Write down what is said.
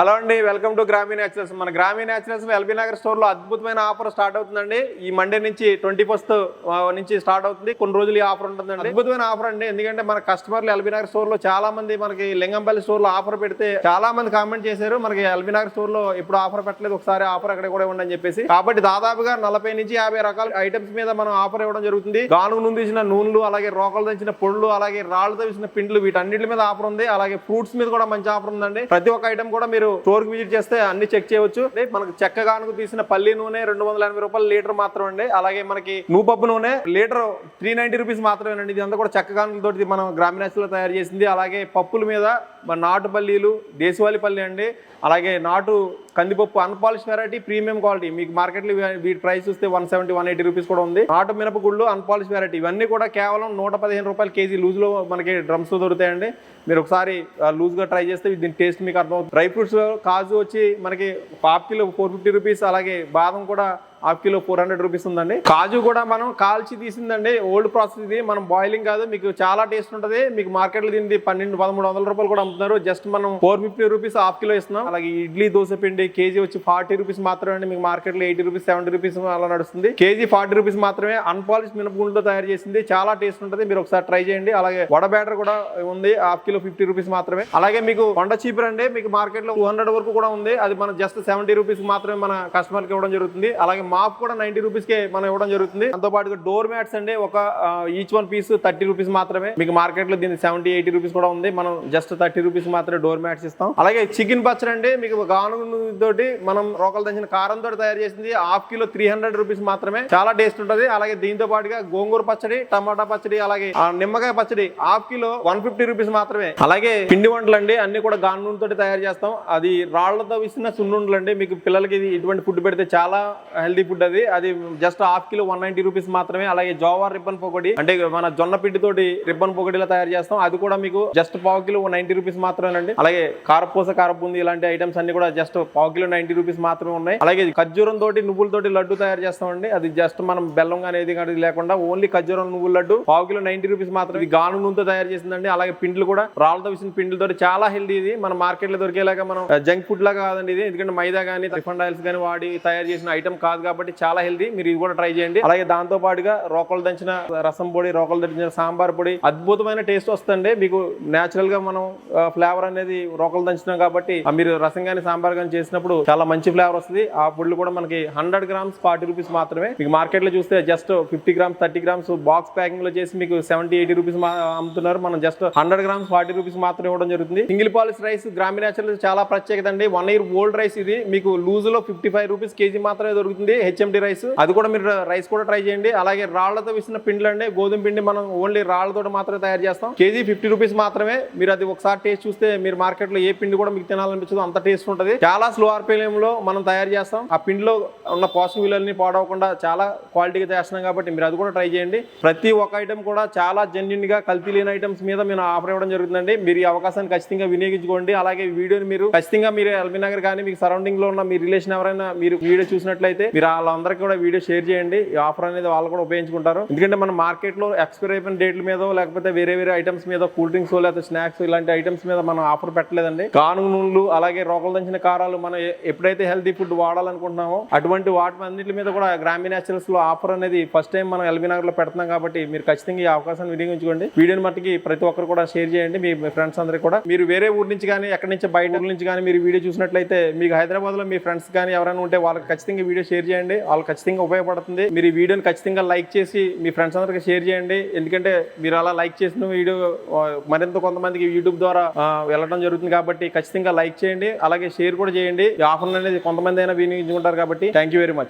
Hello అండి welcome to గ్రామీణ naturals మన గ్రామీణ న్యాచురల్స్ ఎల్బీ నగర్ స్టోర్లో అద్భుతమైన ఆఫర్ స్టార్ట్ అవుతుందండి. ఈ మండే నుంచి ట్వంటీ ఫస్ట్ నుంచి స్టార్ట్ అవుతుంది. కొన్ని రోజులు ఈ ఆఫర్ ఉంటుందండి. అద్భుతమైన ఆఫర్ అండి. ఎందుకంటే మన కస్టమర్లు ఎల్బీ నగర్ స్టోర్లో చాలా మంది మనకి లింగంపల్లి స్టోర్లో ఆఫర్ పెడితే చాలా మంది కామెంట్ చేశారు. మనకి ఎల్బీ నగర్ స్టోర్లో ఇప్పుడు ఆఫర్ పెట్టలేదు. ఒకసారి ఆఫర్ అక్కడ కూడా ఉండని చెప్పేసి. కాబట్టి దాదాపుగా నలభై నుంచి యాభై రకాల ఐటమ్స్ మీద మనం ఆఫర్ ఇవ్వడం జరుగుతుంది. గానుగు నుండి తీసిన నూనెలు అలాగే రోకలు తెచ్చిన పొళ్ళు అలాగే రాళ్ళతో తెచ్చిన పిండ్లు వీటన్నిటి మీద ఆఫర్ ఉంది. అలాగే ఫ్రూట్స్ మీద కూడా మంచి ఆఫర్ ఉందండి. ప్రతి ఒక్క ఐటమ్ కూడా మీరు మీరు స్టోర్కి విజిట్ చేస్తే అన్ని చెక్ చేయవచ్చు. అంటే మనకు చెక్క గానుకు తీసిన పల్లి నూనె రెండు వందల ఎనభై రూపాయలు లీటర్ మాత్రం అండి. అలాగే మనకి నూపప్పు నూనె లీటర్ త్రీ నైన్టీ రూపీస్ మాత్రమేనండి ఇది అంతా కూడా చెక్క గానుగులతో మనం గ్రామీణ తయారు చేసింది. అలాగే పప్పుల మీద మన నాటు పల్లీలు దేశవాళీ పల్లి అండి. అలాగే నాటు కందిపప్పు అన్పాలిష్ వెరైటీ ప్రీమియం క్వాలిటీ మీకు మార్కెట్లో వీటి ప్రైస్ చూస్తే one seventy one eighty rupees కూడా ఉంది. నాటు మినపగుళ్ళు అన్పాలిష్ వెరైటీ ఇవన్నీ కూడా కేవలం నూట పదిహేను రూపాయలు కేజీ లూజ్లో మనకి డ్రమ్స్ దొరుకుతాయండి. మీరు ఒకసారి లూజ్గా ట్రై చేస్తే దీని టేస్ట్ మీకు అర్థమవుతుంది. డ్రై ఫ్రూట్స్ కాజు వచ్చి మనకి పాప్కిలో కిలో ఫోర్ ఫిఫ్టీ రూపీస్ అలాగే బాదం కూడా half kilo four hundred rupees ఉందండి. కాజు కూడా మనం కాల్చి తీసిందండి. ఓల్డ్ ప్రాసెస్ ఇది. మనం బాయిలింగ్ కాదు. మీకు చాలా టేస్ట్ ఉంటుంది. మీకు మార్కెట్లో దీనికి పన్నెండు పదమూడు వందల రూపాయలు కూడా అమ్ముతున్నారు. జస్ట్ మనం four fifty rupees half kilo ఇస్తున్నాం. అలాగే ఇడ్లీ దోశ పిండి కేజీ వచ్చి ఫార్టీ రూపీస్ మాత్రమే మీకు మార్కెట్లో ఎయిటీ రూపీస్ సెవెంటీ రూపీస్ అలా నడుస్తుంది. కేజీ ఫార్టీ రూపీస్ మాత్రమే అన్పాలిష్ మినపగుండుతో తయారు చేసింది. చాలా టేస్ట్ ఉంటుంది. మీరు ఒకసారి ట్రై చేయండి. అలాగే వడ బ్యాటర్ కూడా ఉంది. హాఫ్ కిలో ఫిఫ్టీ రూపీస్ మాత్రమే. అలాగే మీకు కొండ చీపురు అండి. మీకు మార్కెట్లో టూ హండ్రెడ్ వరకు కూడా ఉంది. అది మనం జస్ట్ సెవెంటీ రూపీస్ మాత్రమే మన కస్టమర్కి ఇవ్వడం జరుగుతుంది. అలాగే మాప్ కూడా నైన్టీ రూపీస్కే మనం ఇవ్వడం జరుగుతుంది. దాంతోపాటు డోర్ మ్యాట్స్ అండి ఒక each one piece thirty rupees మాత్రమే. మీకు మార్కెట్లో దీనికి సెవెంటీ ఎయిటీ రూపీస్ కూడా ఉంది. మనం జస్ట్ థర్టీ రూపీస్ మాత్రమే డోర్ మ్యాట్స్ ఇస్తాం. అలాగే చికెన్ పచ్చడి అండి మీకు గానుగు తోటి మనం రోకలు దంచిన కారం తోటి తయారు చేసింది half kilo three hundred rupees మాత్రమే. చాలా టేస్ట్ ఉంటుంది. అలాగే దీంతో పాటుగా గోంగూర పచ్చడి టమాటా పచ్చడి అలాగే నిమ్మకాయ పచ్చడి half kilo one fifty rupees మాత్రమే. అలాగే పిండి వంటలు అండి అన్ని కూడా గాను తోటి తయారు చేస్తాం. అది రాళ్ళతో ఇస్తున్న సున్నుండలు అండి మీకు పిల్లలకి ఇది ఇటువంటి ఫుడ్ పెడితే చాలా హెల్త్ హెల్దీ ఫుడ్ అది. అది just half kilo one ninety rupees మాత్రమే. అలాగే జోవార్ రిబ్బన్ పొగడి. అంటే మన జొన్న పిండి తోటి రిబ్బన్ పొగడిలా తయారు చేస్తాం. అది కూడా మీకు జస్ట్ పావు కిలో నైన్టీ రూపీస్ మాత్రమేనండి. అలాగే కారపూస కారపుంది ఇలాంటి ఐటమ్స్ అన్ని కూడా జస్ట్ పావు కిలో నైన్టీ రూపీస్ మాత్రమే ఉన్నాయి. అలాగే ఖర్జూరం తోటి నువ్వుల తోటి లడ్డు తయారు చేస్తామండి. అది జస్ట్ మనం బెల్లం కానీ ఏది కానీ లేకుండా ఓన్లీ ఖర్జూరం నువ్వుల లడ్డు పావు కిలో నైన్టీ రూపీస్ మాత్రమే. ఇది గాను నూనెతో తయారు చేసిందండి. అలాగే పిండ్లు కూడా రాళ్ళతో వేసిన పిండిలతో చాలా హెల్దీ ఇది. మన మార్కెట్లో దొరికేలాగా మనం జంక్ ఫుడ్ లాగా కాదండి ఇది. ఎందుకంటే మైదా కానీ రిఫండ్ ఆయిల్స్ కానీ వాడి తయారు చేసిన ఐటమ్ కాదు కాబట్టి చాలా హెల్దీ. మీరు ఇది కూడా ట్రై చేయండి. అలాగే దాంతో పాటుగా రోకలు దంచిన రసం పొడి రోకలు దంచిన సాంబార్ పొడి అద్భుతమైన టేస్ట్ వస్తుంది మీకు నేచురల్గా మనం ఫ్లేవర్ అనేది రోకలు దంచినాం కాబట్టి మీరు రసం కానీ సాంబార్ కానీ చేసినప్పుడు చాలా మంచి ఫ్లేవర్ వస్తుంది. ఆ పొడులు కూడా మనకి హండ్రెడ్ గ్రామ్స్ ఫార్టీ రూపీస్ మాత్రమే. మీకు మార్కెట్లో చూస్తే just fifty grams thirty grams box ప్యాకింగ్లో చేసి మీకు సెవెంటీ ఎయిటీ రూపీస్ అమ్ముతున్నారు. మనం just hundred grams forty rupees మాత్రమే ఇవ్వడం జరుగుతుంది. Single polish rice Grameena natural చాలా ప్రత్యేకత అండి. వన్ ఇయర్ ఓల్డ్ రైస్ ఇది. మీకు లూజ్లో ఫిఫ్టీ ఫైవ్ రూపీస్ కేజీ మాత్రమే దొరుకుతుంది. HMD rice. అది కూడా మీరు రైస్ కూడా ట్రై చేయండి. అలాగే రాళ్ళతో వేసిన పిండ్లు అండి గోధుమ పిండి మనం ఓన్లీ రాళ్ళతో మాత్రమే తయారు చేస్తాం. కేజీ ఫిఫ్టీ రూపీస్ మాత్రమే. మీరు అది ఒకసారి టేస్ట్ చూస్తే మీరు మార్కెట్లో ఏ పిండి కూడా మీకు తినాలనిపించదు అంత టేస్ట్ ఉంటుంది. చాలా స్లో ఆర్పిఎంలో మనం తయారు చేస్తాం. ఆ పిండిలో ఉన్న పోషక విలువల్ని పాడవకుండా చాలా క్వాలిటీగా చేస్తున్నాం కాబట్టి మీరు అది కూడా ట్రై చేయండి. ప్రతి ఒక్క ఐటమ్ కూడా చాలా జెన్యున్గా కల్తీ లేని ఐటమ్స్ మీద మేము ఆఫర్ ఇవ్వడం జరుగుతుందండి. మీరు ఈ అవకాశాన్ని ఖచ్చితంగా వినియోగించుకోండి. అలాగే వీడియోని మీరు ఖచ్చితంగా మీరు ఎల్బీ నగర్ కానీ మీకు సరౌండింగ్లో ఉన్న మీ రిలేషన్ ఎవరైనా మీరు వీడియో చూసినట్లయితే మీరు వాళ్ళందరికీ కూడా వీడియో షేర్ చేయండి. ఈ ఆఫర్ అనేది వాళ్ళు కూడా ఉపయోగించుకుంటారు. ఎందుకంటే మన మార్కెట్లో ఎక్స్పైర్ అయిపోయిన డేట్ల మీద లేకపోతే వేరే వేరే ఐటమ్స్ మీద కూల్ డ్రింక్స్ లేకపోతే స్నాక్స్ ఇలాంటి ఐటమ్స్ మీద మనం ఆఫర్ పెట్టలేదండి. కానుగు నూనెలు అలాగే రోగలు దంచిన కారాలు మనం ఎప్పుడైతే హెల్తీ ఫుడ్ వాడాలనుకుంటున్నామో అటువంటి వాటి అన్నిటి మీద కూడా గ్రామీణ నేచురల్స్లో ఆఫర్ అనేది ఫస్ట్ టైం మనం ఎల్బీ నగర్లో పెడుతున్నాం కాబట్టి మీరు ఖచ్చితంగా ఈ అవకాశాన్ని వినియోగించుకోండి. వీడియోని మట్టికి ప్రతి ఒక్కరు కూడా షేర్ చేయండి. మీ ఫ్రెండ్స్ అందరికీ కూడా. మీరు వేరే ఊరు నుంచి కానీ ఎక్కడి నుంచి బయట ఊరు నుంచి కానీ మీరు వీడియో చూసినట్లయితే మీకు హైదరాబాద్లో మీ ఫ్రెండ్స్ కానీ ఎవరైనా ఉంటే వాళ్ళకి ఖచ్చితంగా వీడియో షేర్ చేయండి. వాళ్ళు ఖచ్చితంగా ఉపయోగపడుతుంది. మీరు ఈ వీడియోని ఖచ్చితంగా లైక్ చేసి మీ ఫ్రెండ్స్ అందరికి షేర్ చేయండి. ఎందుకంటే మీరు అలా లైక్ చేసిన వీడియో మరింత కొంతమందికి యూట్యూబ్ ద్వారా వెళ్ళడం జరుగుతుంది కాబట్టి ఖచ్చితంగా లైక్ చేయండి. అలాగే షేర్ కూడా చేయండి. ఈ ఆఫర్ అనేది కొంతమంది అయినా వినియోగించుకుంటారు కాబట్టి థ్యాంక్ యూ వెరీ మచ్.